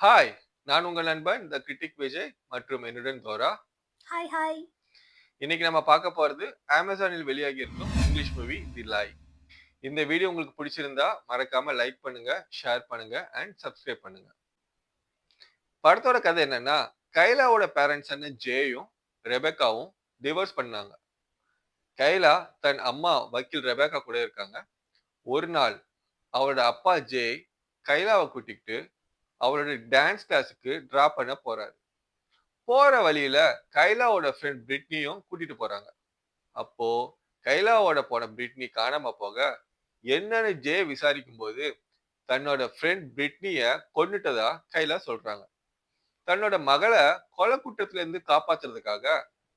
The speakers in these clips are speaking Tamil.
ஹாய் நான் உங்கள் நண்பன் த கிரிட்டிக் விஜய் மற்றும் என்னுடன் தோரா ஹாய் ஹாய் இன்னைக்கு நம்ம பார்க்க போறது அமேசானில் வெளியாகி இருக்கும் இங்கிலீஷ் மூவி தி லாய் இந்த வீடியோ உங்களுக்கு பிடிச்சிருந்தா மறக்காம லைக் பண்ணுங்க ஷேர் பண்ணுங்க அண்ட் சப்ஸ்கிரைப் பண்ணுங்க. படத்தோட கதை என்னன்னா கைலாவோட பேரண்ட்ஸ் அண்ணன் ஜேயும் ரெபேக்காவும் டிவோர்ஸ் பண்ணாங்க. கைலா தன் அம்மா வக்கீல் ரெபேக்கா கூட இருக்காங்க. ஒரு நாள் அவரோட அப்பா ஜே கைலாவை கூட்டிக்கிட்டு அவரோட டான்ஸ் கிளாஸுக்கு ட்ரா பண்ண போறாரு. போற வழியில கைலாவோட ஃப்ரெண்ட் பிரிட்னியும் கூட்டிட்டு போறாங்க. அப்போ கைலாவோட போன பிரிட்னி காணாம போக என்னன்னு ஜே விசாரிக்கும் போது தன்னோட ஃப்ரெண்ட் பிரிட்னிய கொண்டுட்டதா கைலா சொல்றாங்க. தன்னோட மகளை கொலை குற்றத்துல இருந்து காப்பாத்துறதுக்காக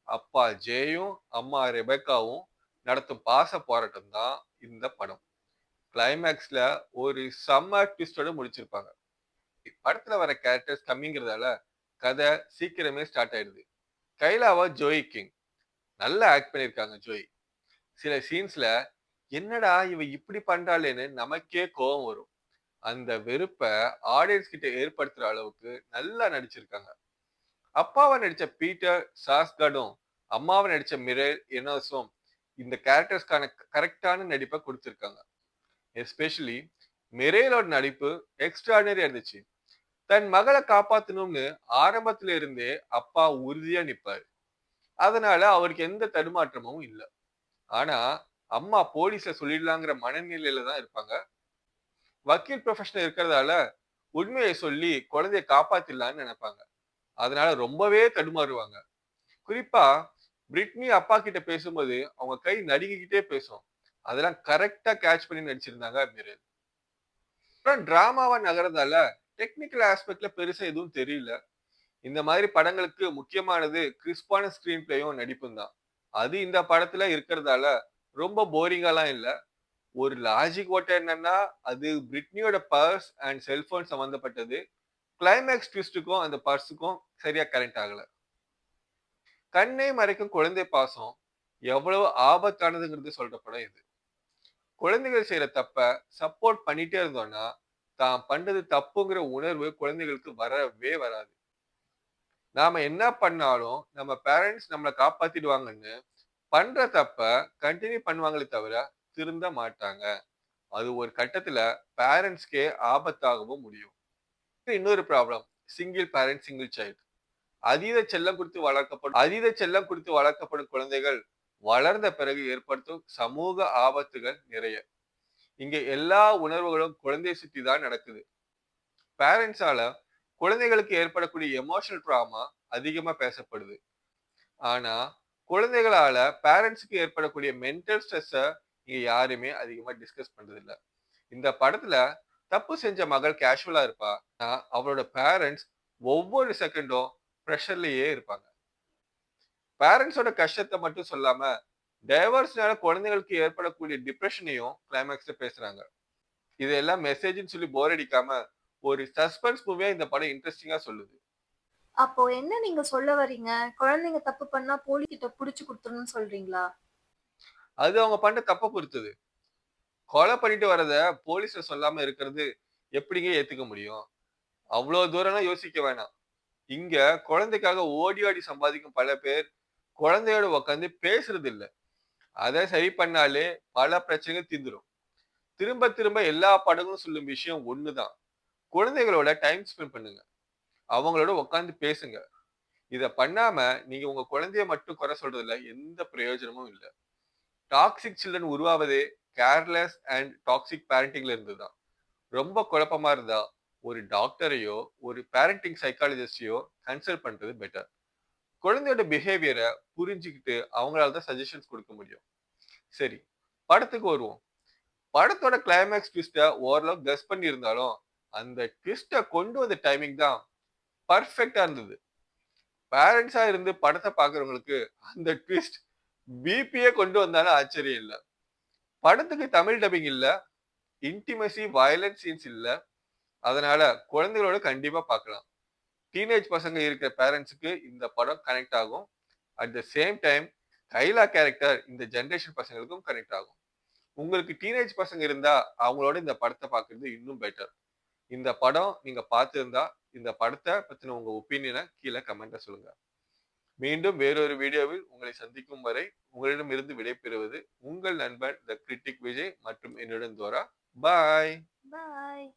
அப்பா ஜேயும் அம்மா ரெபேக்காவும் நடத்தும் பாச போராட்டம் தான் இந்த படம். கிளைமேக்ஸ்ல ஒரு செம்ம ட்விஸ்டோட முடிச்சிருப்பாங்க. படத்துல வர கேரக்டர்ஸ் கம்மிங்கிறதால கதை சீக்கிரமே ஸ்டார்ட் ஆயிடுது. கைலாவா ஜோய் கிங். நல்லா ஆக்ட் பண்ணியிருக்காங்க ஜோய். சில சீன்ஸ்ல என்னடா இவ இப்படி பண்றாளேன்னு நமக்கே கோபம் வரும். அந்த வெறுப்பை ஆடியன்ஸ் கிட்ட ஏற்படுத்துற அளவுக்கு நல்லா நடிச்சிருக்காங்க. அப்பாவை நடிச்ச பீட்டர் சாஸ்கடும் அம்மாவை நடிச்ச மிரர் எனர்ஸும் இந்த கேரக்டர்ஸ்க்கான கரெக்டான நடிப்பை கொடுத்துருக்காங்க. எஸ்பெஷலி மிரேலோட நடிப்பு எக்ஸ்ட்ராடனரியா இருந்துச்சு. தன் மகளை காப்பாத்தணும்னு ஆரம்பத்துல இருந்தே அப்பா உறுதியா நிப்பாரு. அதனால அவருக்கு எந்த தடுமாற்றமும் இல்லை. ஆனா அம்மா போலீஸ்ல சொல்லிடலாங்கிற மனநிலையில தான் இருப்பாங்க. வக்கீல் ப்ரொஃபஷனல் இருக்கிறதால உண்மையை சொல்லி குழந்தைய காப்பாத்திடலான்னு நினைப்பாங்க. அதனால ரொம்பவே தடுமாறுவாங்க. குறிப்பா பிரிட்னி அப்பா கிட்ட பேசும்போது அவங்க கை நடுங்கிக்கிட்டே பேசும். அதெல்லாம் கரெக்டா கேட்ச் பண்ணி நடிச்சிருந்தாங்க மிரல் அப்புறம் டிராமாவா நகரதால டெக்னிக்கல் ஆஸ்பெக்ட்ல பெருசா எதுவும் தெரியல. இந்த மாதிரி படங்களுக்கு முக்கியமானது கிறிஸ்பான ஸ்கிரீன் பிளேயும் நடிப்பும் தான். அது இந்த படத்துல இருக்கிறதால ரொம்ப போரிங்காலாம் இல்லை. ஒரு லாஜிக் ஓட்ட என்னன்னா அது பிரிட்னியோட பர்ஸ் அண்ட் செல்போன் சம்மந்தப்பட்டது கிளைமேக்ஸ் ட்விஸ்ட்டுக்கும் அந்த பர்ஸுக்கும் சரியா கரெக்ட் ஆகல. கண்ணை மறைக்கும் குழந்தை பாசம் எவ்வளவு ஆபத்தானதுங்கிறது சொல்ற படம் இது. குழந்தைகள் செய்யற தப்ப சப்போர்ட் பண்ணிட்டே இருந்தோம்னா தான் பண்றது தப்புங்கிற உணர்வு குழந்தைகளுக்கு வரவே வராது. நாம என்ன பண்ணாலும் நம்ம பேரண்ட்ஸ் நம்மளை காப்பாத்திடுவாங்கன்னு பண்ற தப்ப கண்டினியூ பண்ணுவாங்களே தவிர திருந்த மாட்டாங்க. அது ஒரு கட்டத்துல பேரண்ட்ஸ்க்கே ஆபத்தாகவும் முடியும். இன்னொரு problem single parent single child அதீத செல்லம் கொடுத்து வளர்க்கப்படும் அதீத செல்லம் கொடுத்து வளர்க்கப்படும் குழந்தைகள் வளர்ந்த பிறகு ஏற்படுத்தும் சமூக ஆபத்துகள் நிறைய. இங்க எல்லா உணர்வுகளும் குழந்தையை சுத்தி தான் நடக்குது. பேரண்ட்ஸால குழந்தைகளுக்கு ஏற்படக்கூடிய எமோஷனல் ட்ராமா அதிகமா பேசப்படுது. ஆனா குழந்தைகளால பேரண்ட்ஸுக்கு ஏற்படக்கூடிய மென்டல் ஸ்ட்ரெஸ்ஸ இங்க யாருமே அதிகமா டிஸ்கஸ் பண்றது இல்ல இந்த படத்துல தப்பு செஞ்ச மகள் கேஷுவலா இருப்பா. அவளோட பேரண்ட்ஸ் ஒவ்வொரு செகண்டும் ப்ரெஷர்லயே இருப்பாங்க. பேரண்ட்ஸோட கஷ்டத்தை மட்டும் சொல்லாம டைவர்ஸ்னால குழந்தைகளுக்கு ஏற்படக்கூடிய டிப்ரெஷனையும் கிளைமேக்ஸ்ல பேசுறாங்க. இதெல்லாம் மெசேஜ்னு சொல்லி போர் அடிக்காம ஒரு சஸ்பென்ஸ் மூவியா இந்த படம் இன்ட்ரெஸ்டிங்கா சொல்லுது. அப்போ என்ன நீங்க சொல்ல வரீங்க குழந்தைங்க தப்பு பண்ணா போலி கிட்ட புடிச்சு கொடுத்துருன்னு சொல்றீங்களா? அது அவங்க பண்ற தப்ப பொறுத்தது. கொலை பண்ணிட்டு வரத போலீஸ்ல சொல்லாம இருக்கிறது எப்படிங்க ஏத்துக்க முடியும்? அவ்வளவு தூரம்லாம் யோசிக்க வேணாம். இங்க குழந்தைக்காக ஓடி ஆடி சம்பாதிக்கும் பல பேர் குழந்தையோட உட்காந்து பேசுறது இல்ல. அதை சரி பண்ணாலே பல பிரச்சனைகள் தீந்துரும் திரும்ப திரும்ப எல்லா படங்களும் சொல்லும் விஷயம் ஒண்ணுதான். குழந்தைகளோட டைம் ஸ்பெண்ட் பண்ணுங்க. அவங்களோட உட்காந்து பேசுங்க. இதை பண்ணாம நீங்க உங்க குழந்தைய மட்டும் குறை சொல்றதுல எந்த பிரயோஜனமும் இல்லை. டாக்ஸிக் சில்ட்ரன் உருவாவதே கேர்லெஸ் அண்ட் டாக்ஸிக் பேரண்டிங்ல இருந்துதான். ரொம்ப குழப்பமா இருந்தா ஒரு டாக்டரையோ ஒரு பேரண்டிங் சைக்காலஜிஸ்டையோ கன்சல்ட் பண்றது பெட்டர் குழந்தையோட பிஹேவியரை புரிஞ்சுக்கிட்டு அவங்களால தான் சஜஷன்ஸ் கொடுக்க முடியும். சரி படத்துக்கு வருவோம். படத்தோட கிளைமேக்ஸ் ட்விஸ்ட்டை ஓரளவு கஸ் பண்ணி இருந்தாலும் அந்த ட்விஸ்ட்டை கொண்டு வந்த டைமிங் தான் பர்ஃபெக்டா இருந்தது. பேரண்ட்ஸா இருந்து படத்தை பாக்குறவங்களுக்கு அந்த ட்விஸ்ட் பிபியே கொண்டு வந்தாலும் ஆச்சரியம் இல்லை. படத்துக்கு தமிழ் டப்பிங் இல்ல இன்டிமசி வயலன்ஸ் சீன்ஸ் இல்ல. அதனால குழந்தைகளோட கண்டிப்பா பார்க்கலாம். டீனேஜ் பசங்க இருக்கிற பேரண்ட்ஸுக்கு இந்த படம் கனெக்ட் ஆகும். At the same time Kyla character இந்த ஜென்ரேஷன் பசங்களுக்கும் கனெக்ட் ஆகும். உங்களுக்கு டீனேஜ் பசங்க இருந்தால் அவங்களோட இந்த படத்தை பார்க்குறது இன்னும் பெட்டர் இந்த படம் நீங்கள் பார்த்துருந்தா இந்த படத்தை பற்றின உங்கள் ஒப்பீனியனை கீழே கமெண்ட்ல சொல்லுங்கள் மீண்டும் வேறொரு வீடியோவில் உங்களை சந்திக்கும் வரை உங்களிடம் இருந்து விடைபெறுவது உங்கள் நண்பன் த கிரிட்டிக் விஜய் மற்றும் என்னுடன் துவரா பாய் பாய்